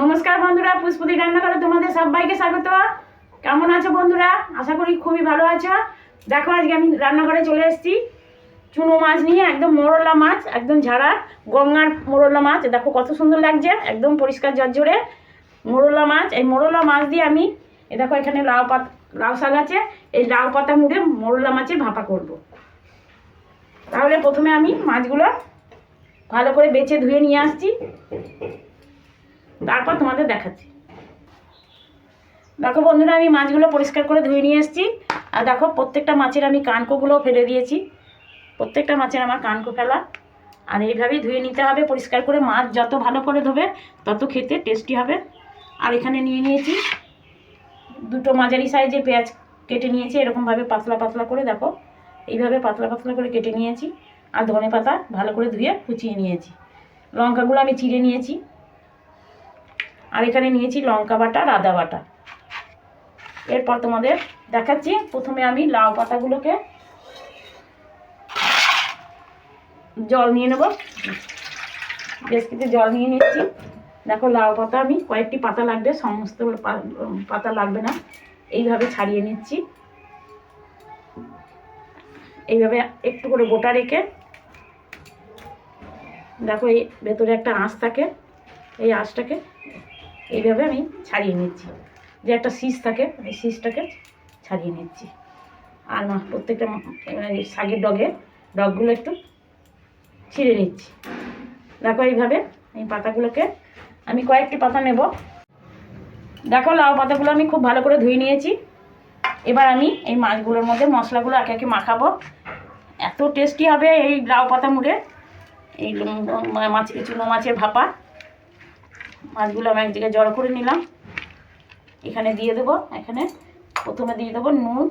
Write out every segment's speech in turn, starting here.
নমস্কার বন্ধুরা পুষ্পতি রান্নাঘরে তোমাদের সবাইকে স্বাগত। কেমন আছো বন্ধুরা? আশা করি খুবই ভালো আছো। দেখো, আজকে আমি রান্নাঘরে চলে এসেছি। চুনো মাছ নিয়ে, একদম মোরলা মাছ, একদম ঝাড়া, গঙ্গার মোরলা মাছ। দেখো, কত সুন্দর লাগছে, একদম পরিষ্কার জর্জরে মোরলা মাছ। এই মোরলা মাছ দিয়ে আমি এ দেখো, এখানে লাউ পাত, লাউ শাক আছে। এই লাউ পাতা মুড়ে মোরলা মাছের ভাপা করব। তাহলে প্রথমে আমি মাছগুলো ভালো করে বেছে ধুয়ে নিয়ে আসছি। তারপর তোমাদের দেখাচ্ছি। দেখো বন্ধুরা, আমি মাছগুলো পরিষ্কার করে ধুয়ে নিয়ে এসেছি। আর দেখো, প্রত্যেকটা মাছের আমি কানকোগুলো ফেলে দিয়েছি। প্রত্যেকটা মাছের আমার কানকো ফেলা। আর এইভাবেই ধুয়ে নিতে হবে, পরিষ্কার করে মাছ যত ভালো করে ধোবে, তত খেতে টেস্টি হবে। আর এখানে নিয়ে নিয়েছি দুটো মাঝারি সাইজের পেঁয়াজ কেটে নিয়েছি, এরকমভাবে পাতলা পাতলা করে দেখো। এইভাবে পাতলা পাতলা করে কেটে নিয়েছি। আর ধনে পাতা ভালো করে ধুয়ে কুচিয়ে নিয়েছি। লঙ্কাগুলো আমি চিড়ে নিয়েছি। আর এখানে নিয়েছি লঙ্কা বাটা আর আদা বাটা। এরপর তোমাদের দেখাচ্ছি। প্রথমে আমি লাউ পাতাগুলোকে জল নিয়ে নেব। বেশ কিছু জল নিয়ে নিচ্ছি। দেখো লাউ পাতা, আমি কয়েকটি পাতা লাগবে, সমস্ত পাতা লাগবে না। এইভাবে ছাড়িয়ে নিচ্ছি। এইভাবে একটু করে গোটা রেখে দেখো এই ভেতরে একটা আঁশ থাকে, এই আঁশটাকে এইভাবে আমি ছাড়িয়ে নিচ্ছি। যে একটা শীষ থাকে, এই শীষটাকে ছাড়িয়ে নিচ্ছি। আর মা প্রত্যেকটা শাকের ডগে, ডগগুলো একটু ছিঁড়ে নিচ্ছি। দেখো এইভাবে এই পাতাগুলোকে আমি কয়েকটি পাতা নেব। দেখো লাউ পাতাগুলো আমি খুব ভালো করে ধুয়ে নিয়েছি। এবার আমি এই মাছগুলোর মধ্যে মশলাগুলো একে একে মাখাবো। এত টেস্টি হবে এই লাউ পাতা মুড়ে। এই মাছ চুনো মাছের ভাপা। মাছগুলো আমি এক জায়গায় জড়ো করে নিলাম। এখানে দিয়ে দেবো, এখানে প্রথমে দিয়ে দেবো নুন।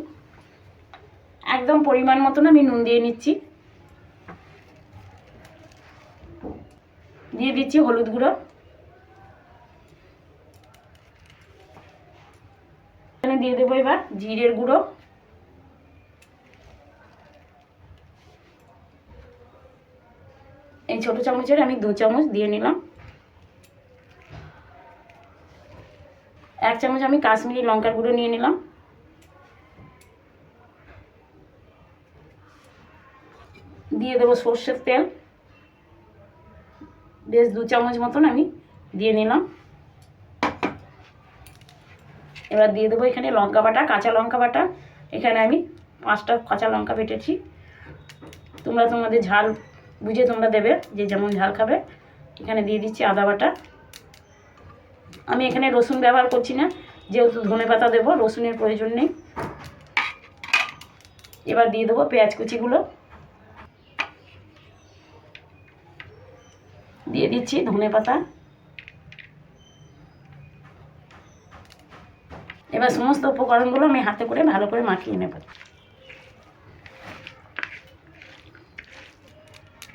একদম পরিমাণ মতন আমি নুন দিয়ে নিচ্ছি। দিয়ে দিচ্ছি হলুদ গুঁড়ো। এখানে দিয়ে দেবো এবার জিরের গুঁড়ো। এই ছোটো চামচের আমি দু চামচ দিয়ে নিলাম এক চামচ আমি কাশ্মীরি লঙ্কার গুঁড়ো নিয়ে নিলাম। দিয়ে দেবো সর্ষের তেল। বেশ দু চামচ মতন আমি দিয়ে নিলাম। এবার দিয়ে দেবো এখানে লঙ্কা বাটা, কাঁচা লঙ্কা বাটা। এখানে আমি পাঁচটা কাঁচা লঙ্কা বেটেছি। তোমরা তোমাদের ঝাল বুঝে তোমরা দেবে যে যেমন ঝাল খাবে। এখানে দিয়ে দিচ্ছি আদা বাটা। আমি এখানে রসুন ব্যবহার করছি না, যেহেতু ধনে পাতা দেবো, রসুনের প্রয়োজন নেই। এবার দিয়ে দেবো পেঁয়াজ কুচিগুলো। দিয়ে দিচ্ছি ধনে পাতা। এবার সমস্ত উপকরণগুলো আমি হাতে করে ভালো করে মাখিয়ে নেব।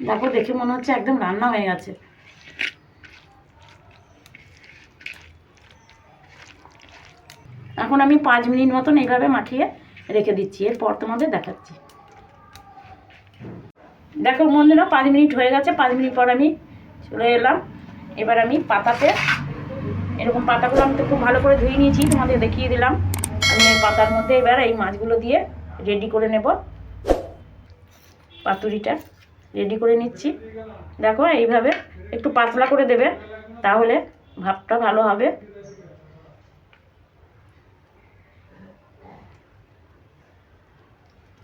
দেখো, দেখে মনে হচ্ছে একদম রান্না হয়ে গেছে। এখন আমি পাঁচ মিনিট মতন এইভাবে মাখিয়ে রেখে দিচ্ছি। এরপর তোমাদের দেখাচ্ছি। দেখো বন্ধুরা, পাঁচ মিনিট হয়ে গেছে। পাঁচ মিনিট পর আমি চলে এলাম। এবার আমি পাতাতে এরকম পাতাগুলো আমি তো খুব ভালো করে ধুয়ে নিয়েছি, তোমাদের দেখিয়ে দিলাম। আমি এই পাতার মধ্যে এবার এই মাছগুলো দিয়ে রেডি করে নেব। পাতুরিটা রেডি করে নিচ্ছি। দেখো এইভাবে একটু পাতলা করে দেবে, তাহলে ভাবটা ভালো হবে।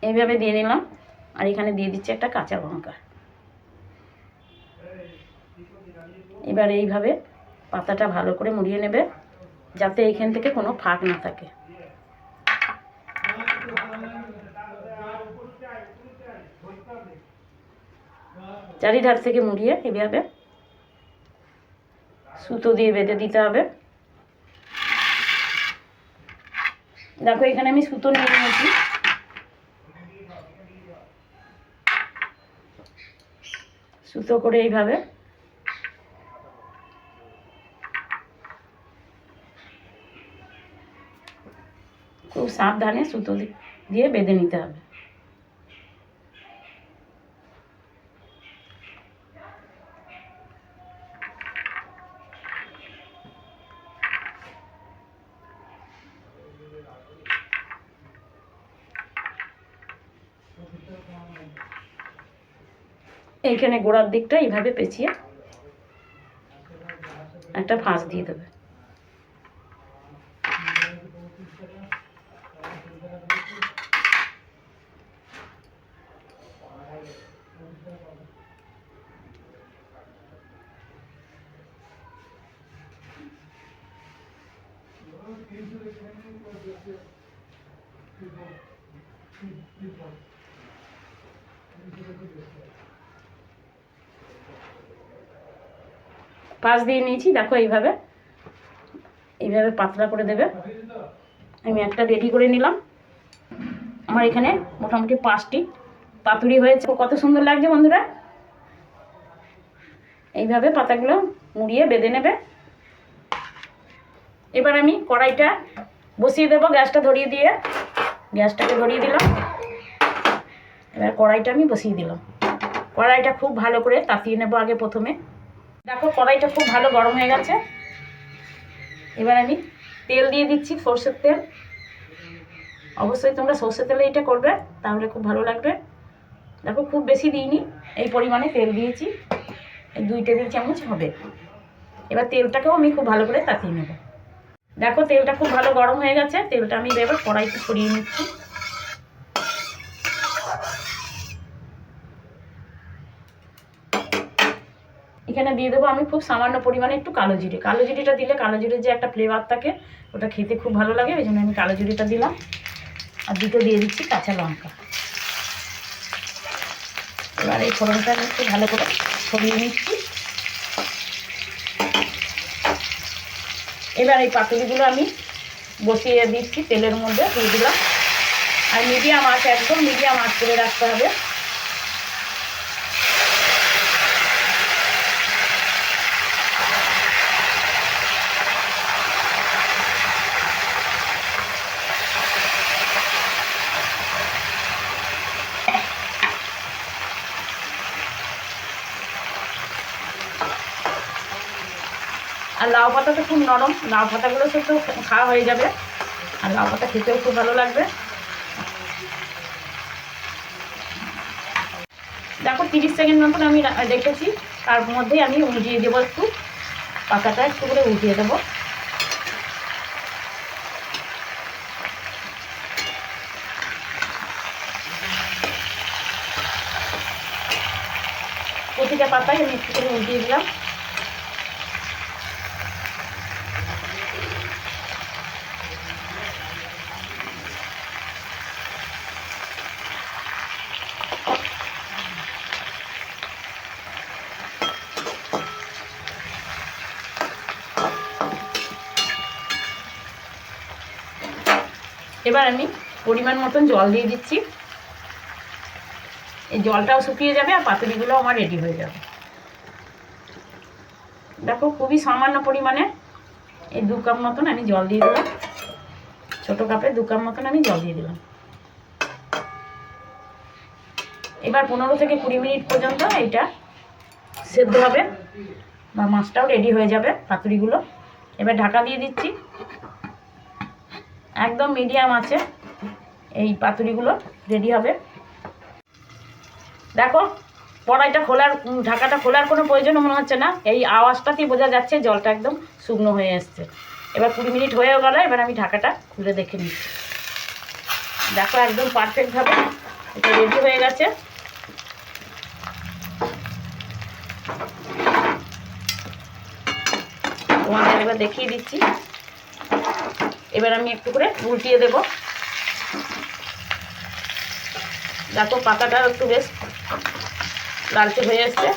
এইভাবে দিয়ে দিলাম। আর এখানে দিয়ে দিচ্ছি একটা কাঁচা লঙ্কা। এবার এইভাবে পাতাটা ভালো করে মুড়িয়ে নেবে, যাতে এইখান থেকে কোনো ফাঁক না থাকে। চারিধার থেকে মুড়িয়ে এইভাবে সুতো দিয়ে বেঁধে দিতে হবে। দেখো, এখানে আমি সুতো নিয়ে নিয়েছি। সুতো করে এইভাবে। খুব সাবধানে সুতো দিয়ে বেঁধে নিতে হবে। এইখানে গোড়ার দিকটা এইভাবে পেঁচিয়ে একটা ফাঁস দিয়ে দেবে। পাশ দিয়ে নিয়েছি, দেখো এইভাবে। এইভাবে পাতলা করে দেবে। আমি একটা রেডি করে নিলাম। আমার এখানে মোটামুটি পাঁচটি পাতুরি হয়েছে। কত সুন্দর লাগছে বন্ধুরা? এইভাবে পাতাগুলো মুড়িয়ে বেঁধে নেবে। এবার আমি কড়াইটা বসিয়ে দেবো গ্যাসটা ধরিয়ে দিয়ে। গ্যাসটাকে ধরিয়ে দিলাম। এবার কড়াইটা আমি বসিয়ে দিলাম। কড়াইটা খুব ভালো করে তাতিয়ে নেব আগে প্রথমে। দেখো কড়াইটা খুব ভালো গরম হয়ে গেছে। এবার আমি তেল দিয়ে দিচ্ছি সর্ষের তেল। অবশ্যই তোমরা সর্ষের তেলে এটা করবে, তাহলে খুব ভালো লাগবে। দেখো খুব বেশি দিইনি, এই পরিমাণে তেল দিয়েছি। দুই টেবিল চামচ হবে। এবার তেলটাকেও আমি খুব ভালো করে তাতিয়ে নেব। দেখো তেলটা খুব ভালো গরম হয়ে গেছে, তেলটা আমি এবার কড়াইতে ছড়িয়ে নিচ্ছি এখানে দিয়ে দেবো। আমি খুব সামান্য পরিমাণে একটু কালো জিরে। কালো জিরেটা দিলে কালো জিরের যে একটা ফ্লেভার থাকে, ওটা খেতে খুব ভালো লাগে, ওই জন্য আমি কালো জিরেটা দিলাম। আর দুটো দিয়ে দিচ্ছি কাঁচা লঙ্কা। এবার এই ফোড়নটা একটু ভালো করে ছড়িয়ে নিচ্ছি। এবার এই পাতুরিগুলো আমি বসিয়ে দিচ্ছি তেলের মধ্যে, দিয়ে দিলাম। আর মিডিয়াম আঁচ একদম মিডিয়াম আঁচ করে রাখতে হবে। আর লাউ পাতা তো খুব নরম, লাউ পাতাগুলো তো খাওয়া হয়ে যাবে। আর লাউ পাতা খেতেও খুব ভালো লাগবে। দেখো তিরিশ সেকেন্ড মতন আমি রেখেছি, তার মধ্যেই আমি উল্টিয়ে দেবো একটু। পাতাটা একটু করে উল্টিয়ে দেবো। প্রতিটা পাতায় আমি একটু করে উল্টিয়ে দিলাম। এবার আমি পরিমাণ মতন জল দিয়ে দিচ্ছি। এই জলটাও শুকিয়ে যাবে আর পাতুরিগুলো আমার রেডি হয়ে যাবে। দেখো খুবই সামান্য পরিমাণে এই দু কাপ মতন আমি জল দিয়ে দিলাম। ছোটো কাপে দু কাপ মতন আমি জল দিয়ে দিলাম। এবার পনেরো থেকে কুড়ি মিনিট পর্যন্ত এইটা সেদ্ধ হবে বা মাছটাও রেডি হয়ে যাবে পাতুরিগুলো। এবার ঢাকা দিয়ে দিচ্ছি। একদম মিডিয়াম আছে। এই পাতুরিগুলো রেডি হবে। দেখো কড়াইটা খোলার ঢাকাটা খোলার কোনো প্রয়োজন মনে হচ্ছে না। এই আওয়াজটাতেই বোঝা যাচ্ছে জলটা একদম শুকনো হয়ে এসছে। এবার কুড়ি মিনিট হয়েও গেল, এবার আমি ঢাকাটা খুলে দেখে নিচ্ছি। দেখো, একদম পারফেক্টভাবে এটা রেডি হয়ে গেছে। তোমাদের এবার দেখিয়ে দিচ্ছি। এবার আমি একটু করে উল্টিয়ে দেব। দেখো পাতাটা একটু বেশ লালচে হয়ে এসছে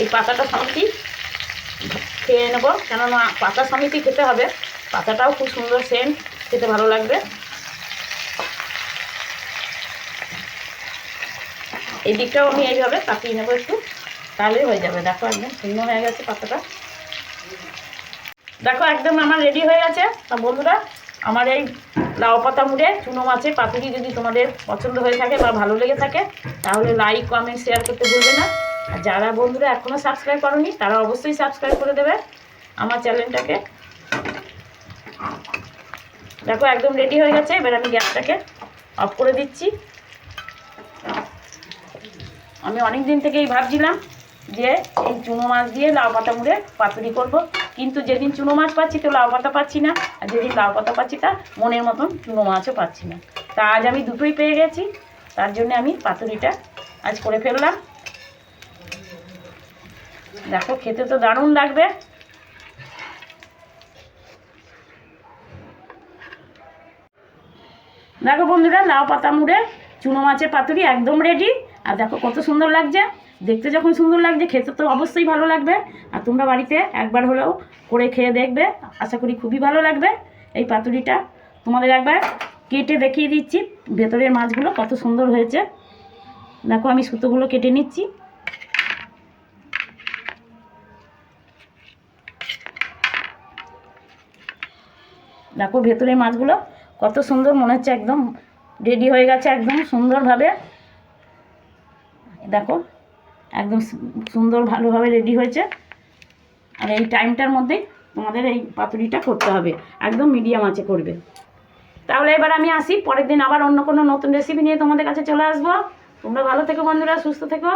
এই পাতাটা সমিতি খেয়ে নেব, কেননা পাতা সমিতি খেতে হবে। পাতাটাও খুব সুন্দর সেন্ট খেতে ভালো লাগবে। এই দিকটাও আমি এইভাবে কাটিয়ে নেব একটু। তাহলেই হয়ে যাবে। দেখো একদম শূন্য হয়ে গেছে পাতাটা। দেখো একদম আমার রেডি হয়ে গেছে। বন্ধুরা, আমার এই লাউ পাতা মুড়ে, চুনো মাছের পাতুরি যদি তোমাদের পছন্দ হয়ে থাকে বা ভালো লেগে থাকে, তাহলে লাইক কমেন্ট শেয়ার করতে ভুলবে না। আর যারা বন্ধুরা এখনও সাবস্ক্রাইব করনি, তারা অবশ্যই সাবস্ক্রাইব করে দেবে আমার চ্যানেলটাকে দেখো একদম রেডি হয়ে গেছে, এবার আমি গ্যাসটাকে অফ করে দিচ্ছি। আমি অনেক দিন থেকেই ভাবছিলাম যে এই চুনো মাছ দিয়ে লাউ পাতা মুড়ে পাতুরি করব। কিন্তু যেদিন চুনো মাছ পাচ্ছি তো লাউ পাতা পাচ্ছি না, আর যেদিন লাউ পাতা পাচ্ছি তা মনের মতন চুনো মাছও পাচ্ছি না। তা আজ আমি দুটোই পেয়ে গেছি, তার জন্য আমি পাতুরিটা আজ করে ফেললাম। দেখো, খেতে তো দারুণ লাগবে। দেখো বন্ধুরা, লাউ পাতা মুড়ে চুনো মাছের পাতুরি একদম রেডি আর দেখো কত সুন্দর লাগছে। দেখতে যখন সুন্দর লাগছে, খেতে তো অবশ্যই ভালো লাগবে। আর তোমরা বাড়িতে একবার হলেও করে খেয়ে দেখবে। আশা করি খুবই ভালো লাগবে এই পাতুরিটা। তোমাদের একবার কেটে দেখিয়ে দিচ্ছি, ভেতরের মাছগুলো কত সুন্দর হয়েছে। দেখো আমি সুতোগুলো কেটে নিচ্ছি। দেখো ভেতরের মাছগুলো কত সুন্দর মনে হচ্ছে একদম রেডি হয়ে গেছে একদম সুন্দরভাবে। দেখো একদম সুন্দর ভালোভাবে রেডি হয়েছে। আর এই টাইমটার মধ্যেই তোমাদের এই পাতুরিটা করতে হবে। একদম মিডিয়াম আছে করবে। তাহলে এবার আমি আসি, পরের দিন আবার অন্য কোনো নতুন রেসিপি নিয়ে তোমাদের কাছে চলে আসব। তোমরা ভালো থেকো বন্ধুরা, সুস্থ থেকো।